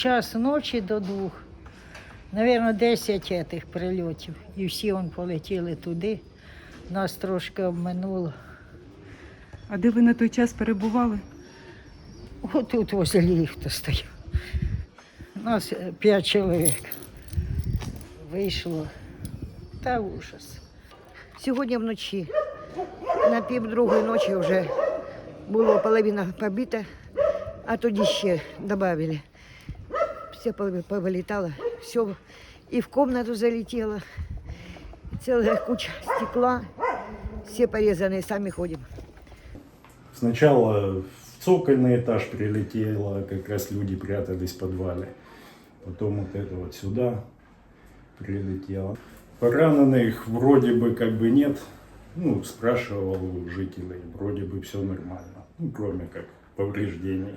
час ночі до двох. Навірно, 10 цих прильотів. І всі он полетіли туди. Нас трошки обминуло. А де ви на той час перебували? Отут возле ліфта стою. Нас е, п'ять чоловік. Вийшло. Та ужас. Сьогодні вночі на пів другої ночі вже було половина побита, а тоді ще додали. Все пов- повилітало, все і в комнату залетіло, і ціла куча стекла, всі порізані, самі ходимо. Сначала в цокольный этаж прилетело, как раз люди прятались в подвале. Потом вот это вот сюда прилетело. Пораненых вроде бы как бы нет. Ну, спрашивал у жителей, вроде бы все нормально. Ну, кроме как повреждений.